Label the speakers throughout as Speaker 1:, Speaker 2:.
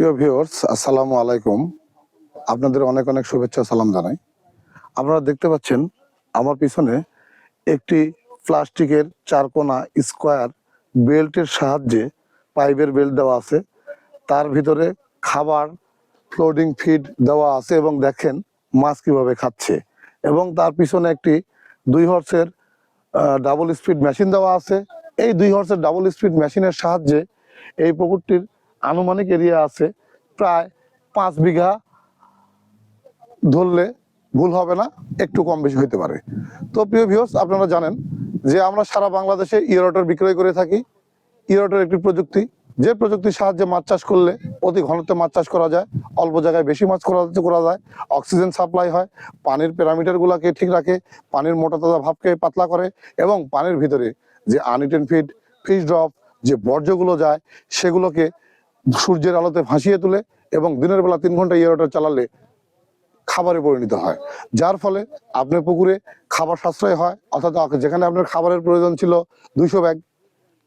Speaker 1: প্রিয় ভিউয়ার্স আসসালামু আলাইকুম। আপনাদের অনেক অনেক শুভেচ্ছা, সালাম জানাই। আপনারা দেখতে পাচ্ছেন, আমার পিছনে একটি প্লাস্টিকের চারকোনা স্কোয়ার বেল্টের সাহায্যে পাইপের বেল্ট দেওয়া আছে। তার ভিতরে খাবার ফ্লোডিং ফিড দেওয়া আছে এবং দেখেন মাছ কীভাবে খাচ্ছে। এবং তার পিছনে একটি দুই হর্সের ডাবল স্পিড মেশিন দেওয়া আছে। এই দুই হর্সের ডাবল স্পিড মেশিনের সাহায্যে এই পুকুরটির আনুমানিক এরিয়া আছে। প্রায় পাঁচ বিঘা ধরলে ভুল হবে না, একটু কম বেশি হতে পারে। তো প্রিয় ভিউস আপনারা জানেন যে আমরা সারা বাংলাদেশে ইরোটার বিক্রয় করে থাকি। ইরোটার একটি প্রযুক্তি, যে প্রযুক্তির সাহায্যে মাছ চাষ করলে অতি ঘনত্বে মাছ চাষ করা যায়, অল্প জায়গায় বেশি মাছ করা করা যায়, অক্সিজেন সাপ্লাই হয়, পানির প্যারামিটারগুলোকে ঠিক রাখে, পানির মোটা তাজা ভাবকে পাতলা করে এবং পানির ভিতরে যে আনইটেন ফিড ফিশ ড্রপ যে বর্জ্যগুলো যায়, সেগুলোকে সূর্যের আলোতে ভাসিয়ে তুলে এবং দিনের বেলা তিন ঘণ্টা ইয়েরোটার চালালে খাবারে পরিণত হয়। যার ফলে আপনার পুকুরে খাবার সাশ্রয় হয়, অর্থাৎ যেখানে আপনার খাবারের প্রয়োজন ছিল দুইশো ব্যাগ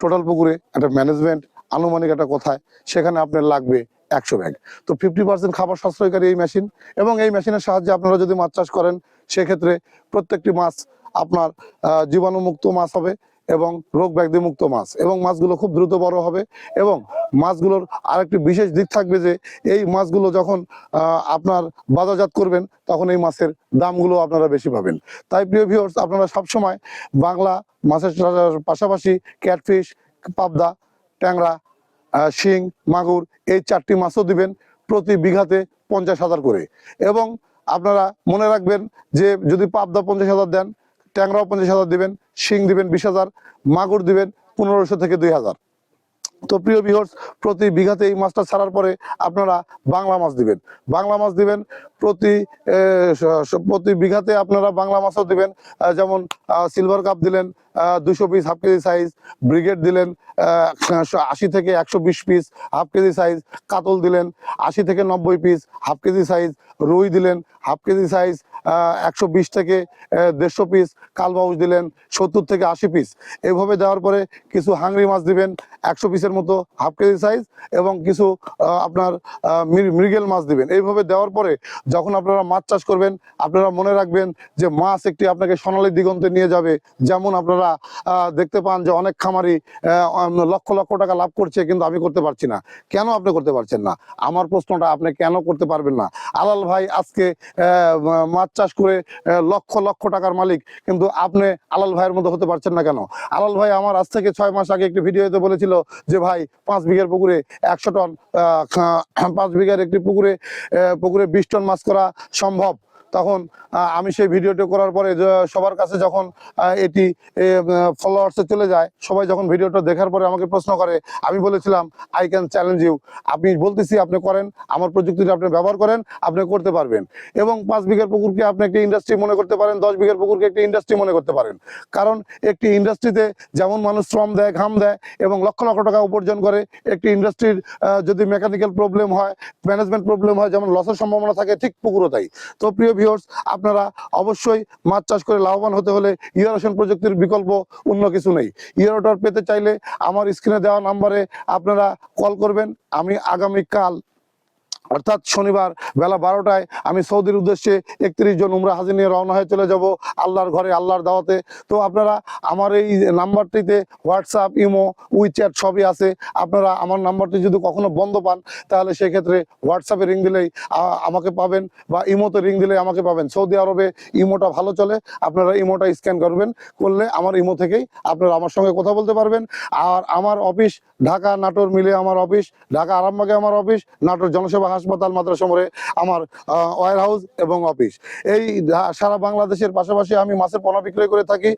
Speaker 1: টোটাল পুকুরে একটা ম্যানেজমেন্ট আনুমানিক একটা কথায় সেখানে আপনার লাগবে একশো ব্যাগ। তো ফিফটি পার্সেন্ট খাবার সাশ্রয়কারী এই মেশিন এবং এই মেশিনের সাহায্যে আপনারা যদি মাছ চাষ করেন, সেক্ষেত্রে প্রত্যেকটি মাছ আপনার জীবাণুমুক্ত মাছ হবে। এবং রোগ ব্যাধি মুক্ত মাছ এবং মাছগুলো খুব দ্রুত বড় হবে এবং মাছগুলোর আরেকটি বিশেষ দিক থাকবে যে এই মাছগুলো যখন আপনার বাজারজাত করবেন, তখন এই মাছের দামগুলো আপনারা বেশি পাবেন। তাই প্রিয় ভিউয়ার্স আপনারা সবসময় বাংলা মাছের পাশাপাশি ক্যাটফিশ পাবদা, ট্যাংরা শিং, মাগুর এই চারটি মাছও দিবেন প্রতি বিঘাতে পঞ্চাশ হাজার করে। এবং আপনারা মনে রাখবেন যে যদি পাবদা পঞ্চাশ হাজার দেন ট্যাংরাও পঞ্চাশ হাজার দিবেন, শিং দিবেন বিশ হাজার, মাগুর দিবেন পনেরোশো থেকে দুই হাজার। তো প্রিয় বিহর্স প্রতি বিঘাতে এই মাছটা ছাড়ার পরে আপনারা বাংলা মাছ দিবেন। বাংলা মাছ দিবেন প্রতি প্রতি বিঘাতে আপনারা বাংলা মাছও দিবেন। যেমন সিলভার কাপ দিলেন দুশো piece half KG size brigade দিলেন আশি থেকে একশো বিশ পিস হাফ কেজি সাইজ কাতল দিলেন, আশি থেকে নব্বই পিস হাফ কেজি সাইজ রুই দিলেন হাফ কেজি সাইজ একশো বিশ থেকে দেড়শো পিস কালবাউস দিলেন, সত্তর থেকে আশি পিস এইভাবে দেওয়ার পরে কিছু হাংরি মাছ দিবেন, একশো পিসের মতো হাফ কেজি সাইজ এবং কিছু আপনার মৃগেল মাছ দিবেন। এইভাবে দেওয়ার পরে যখন আপনারা মাছ চাষ করবেন, আপনারা মনে রাখবেন যে মাছ একটি আপনাকে সোনালী দিগন্তে নিয়ে যাবে, যেমন আপনারা আহ, দেখতে পান যে অনেক খামারি লক্ষ লক্ষ টাকা লাভ করছে কিন্তু আমি করতে পারছি না। কেন আপনি করতে পারছেন না? আমার প্রশ্নটা আপনি কেন করতে পারবেন না? আলাল ভাই আজকে মাছ চাষ করে লক্ষ লক্ষ টাকার মালিক কিন্তু আপনি আলাল ভাইয়ের মতো হতে পারছেন না কেন? আলাল ভাই আমার আজ থেকে ছয় মাস আগে একটি ভিডিওতে বলেছিল যে ভাই পাঁচ বিঘার পুকুরে একশো টন পাঁচ বিঘার একটি পুকুরে পুকুরে বিশ টন মাছ করা সম্ভব। তখন আমি সেই ভিডিওটি করার পরে সবার কাছে যখন এটি ফলোয়ার্সে চলে যায়, সবাই যখন ভিডিওটা দেখার পরে আমাকে প্রশ্ন করে, আমি বলেছিলাম আই ক্যান চ্যালেঞ্জ ইউ আপনি বলতেছি, আপনি করেন, আমার প্রযুক্তিটা আপনি ব্যবহার করেন, আপনি করতে পারবেন। এবং পাঁচ বিঘার পুকুরকে আপনি একটি ইন্ডাস্ট্রি মনে করতে পারেন, দশ বিঘার পুকুরকে একটি ইন্ডাস্ট্রি মনে করতে পারেন। কারণ একটি ইন্ডাস্ট্রিতে যেমন মানুষ শ্রম দেয়, ঘাম দেয় এবং লক্ষ লক্ষ টাকা উপার্জন করে, একটি ইন্ডাস্ট্রির যদি মেকানিক্যাল প্রবলেম হয় ম্যানেজমেন্ট প্রবলেম হয়, যেমন লসের সম্ভাবনা থাকে, ঠিক পুকুরও তাই। তো প্রিয় ভিউয়ার্স আপনারা অবশ্যই মাছ চাষ করে লাভবান হতে হলে ইউরোশন প্রযুক্তির বিকল্প অন্য কিছু নেই। ইউরোটার পেতে চাইলে আমার স্ক্রিনে দেওয়া নাম্বারে আপনারা কল করবেন। আমি আগামীকাল অর্থাৎ শনিবার বেলা বারোটায় আমি সৌদির উদ্দেশ্যে একত্রিশ জন উমরা হাজির নিয়ে রওনা হয়ে চলে যাব আল্লাহর ঘরে, আল্লাহর দাওয়াতে। তো আপনারা আমার এই নাম্বারটিতে হোয়াটসঅ্যাপ, ইমো, উইচ্যাট সবই আছে। আপনারা আমার নাম্বারটি যদি কখনো বন্ধ পান, তাহলে সেক্ষেত্রে হোয়াটসঅ্যাপে রিং দিলেই আমাকে পাবেন বা ইমোতে রিং দিলেই আমাকে পাবেন। সৌদি আরবে ইমোটা ভালো চলে, আপনারা ইমোটা স্ক্যান করবেন, করলে আমার ইমো থেকেই আপনারা আমার সঙ্গে কথা বলতে পারবেন। আর আমার অফিস ঢাকা, নাটোর মিলে আমার অফিস, ঢাকা আরামবাগে আমার অফিস, নাটোর জনসেবা হাসপাতাল মাদ্রাসা মোড়ে আমার ওয়ার হাউস এবং অফিস এই সারা বাংলাদেশের পাশাপাশি আমি মাছের পণ্য বিক্রয় করে থাকি।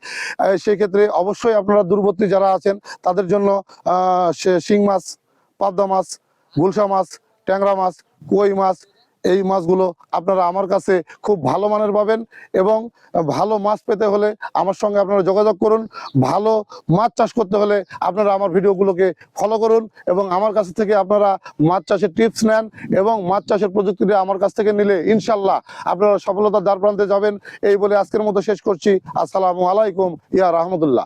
Speaker 1: সেক্ষেত্রে অবশ্যই আপনারা দূরবর্তী যারা আছেন, তাদের জন্য শিং মাছ, পাবদা মাছ, গুলশা মাছ, ট্যাংরা মাছ, কই মাছ এই মাছগুলো আপনারা আমার কাছে খুব ভালো মানের পাবেন এবং ভালো মাছ পেতে হলে আমার সঙ্গে আপনারা যোগাযোগ করুন। ভালো মাছ চাষ করতে হলে আপনারা আমার ভিডিওগুলোকে ফলো করুন এবং আমার কাছ থেকে আপনারা মাছ চাষের টিপস নেন এবং মাছ চাষের প্রযুক্তিটা আমার কাছ থেকে নিলে ইনশাল্লাহ আপনারা সফলতার দ্বার প্রান্তে যাবেন। এই বলে আজকের মতো শেষ করছি। আসসালামু আলাইকুম। ইয়া রহমতুল্লাহ।